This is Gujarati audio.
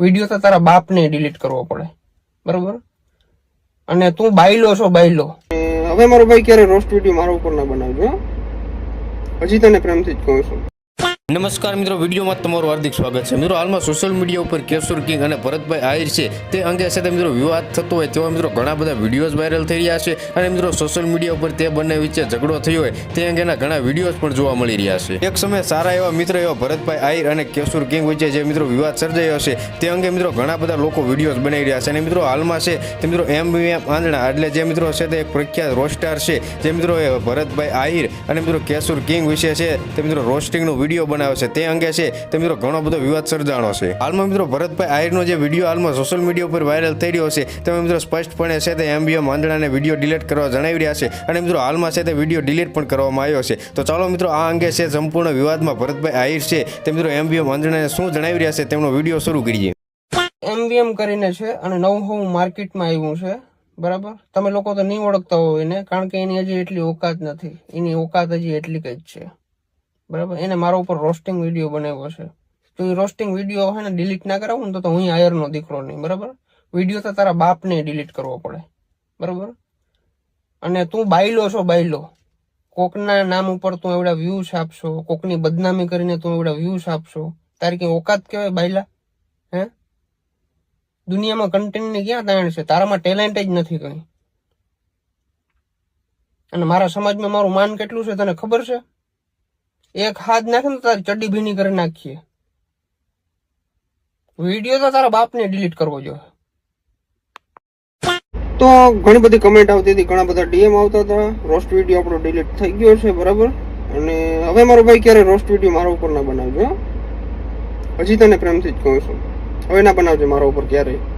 વીડિયો તો તારા બાપને ડિલીટ કરવો પડે. બરોબર? અને તું બાયલો છો, બાયલો. હવે મારો ભાઈ ક્યારે રોસ્ટ વીડિયો મારા ઉપર ના બનાવજો હજી તને પ્રેમથી જ કહું છું. નમસ્કાર મિત્રો, વિડીયોમાં તમારું હાર્દિક સ્વાગત છે. મિત્રો, હાલમાં સોશિયલ મીડિયા ઉપર કેશુર કિંગ અને ભરતભાઈ આહિર છે. તે અંગે સાથે મિત્રો વિવાદ થતો હોય તેવા મિત્રો ઘણા બધા વિડીયોઝ વાયરલ થઈ રહ્યા છે અને મિત્રો સોશિયલ મીડિયા ઉપર તે બંને વચ્ચે ઝઘડો થયો હોય તે અંગેના ઘણા વિડીયોઝ પણ જોવા મળી રહ્યા છે. એક સમયે સારા એવા મિત્ર એવા ભરતભાઈ આહિર અને કેશુર કિંગ વચ્ચે જે મિત્રો વિવાદ સર્જાયો છે, તે અંગે મિત્રો ઘણા બધા લોકો વિડીયોઝ બનાવી રહ્યા છે અને મિત્રો હાલમાં છે તે મિત્રો એમ એમ આંધણા એટલે જે મિત્રો છે તે એક પ્રખ્યાત રોસ્ટાર છે. જે મિત્રો ભરતભાઈ આહિર અને મિત્રો કેશુર કિંગ વિશે છે તે મિત્રો રોસ્ટિંગનો વીડિયો બનાવ્યો છે તે અંગે છે તે મિત્રો ઘણો બધો વિવાદ સર્જાણો છે. હાલમાં મિત્રો ભરતભાઈ આહિરનો જે વીડિયો હાલમાં સોશિયલ મીડિયા ઉપર વાયરલ થઈ રહ્યો છે, તેમાં મિત્રો સ્પષ્ટપણે છે તે એમબીએમ આંધણાને વીડિયો ડિલીટ કરવા જણાવી રહ્યા છે અને મિત્રો હાલમાં છે તે વીડિયો ડિલીટ પણ કરવામાં આવ્યો છે. તો ચાલો મિત્રો આ અંગે છે સંપૂર્ણ વિવાદમાં ભરતભાઈ આહિર છે, તે મિત્રો એમબીએમ આંધણાને શું જણાવી રહ્યા છે તેમનો વીડિયો શરૂ કરીએ. એમવીએમ કરીને છે અને નવું હું માર્કેટમાં આવ્યું છે, બરાબર? તમે લોકો તો નહીં ઓળખતા હોય એને, કારણ કે એની હજી એટલી ઓકાત નથી. એની ઓકાત હજી એટલી જ છે. બરાબર? એને મારા ઉપર રોસ્ટિંગ વીડિયો બનાવ્યો છે. તો એ રોસ્ટિંગ વીડિયો હોય ને ડિલીટ ના કરાવું ને તો હું આયરનો દીકરો નહીં, બરાબર? વીડિયો તો તારા બાપને ડિલીટ કરવો પડે, બરાબર? અને તું બાયલો છો, બાયલો. કોકના નામ ઉપર તું એવડા વ્યૂઝ આપશો, કોકની બદનામી કરીને તું એવડા વ્યૂઝ આપશો. તારી કઈ ઓકાત કહેવાય બાયલા? હે? દુનિયામાં કન્ટેન્ટની ક્યાં તાણ છે? તારામાં ટેલેન્ટ જ નથી કઈ. અને મારા સમાજમાં મારું માન કેટલું છે તને ખબર છે? એક હાથ નાખે ને તારી ચડ્ડી ભીની કરી નાખીએ. વીડિયો તો તારા બાપને ડિલીટ કરવો જોઈએ. તો ઘણી બધી કમેન્ટ આવતી હતી. ઘણા બધા ડીએમ આવતા હતા. રોસ્ટ વીડિયો આપણો ડિલીટ થઈ ગયો છે, બરાબર? અને હવે મારો ભાઈ ક્યારે રોસ્ટ વીડિયો મારા ઉપર ના બનાવજો હજી તને પ્રેમથી જ કહું છું. હવે ના બનાવજો મારા ઉપર ક્યારેય.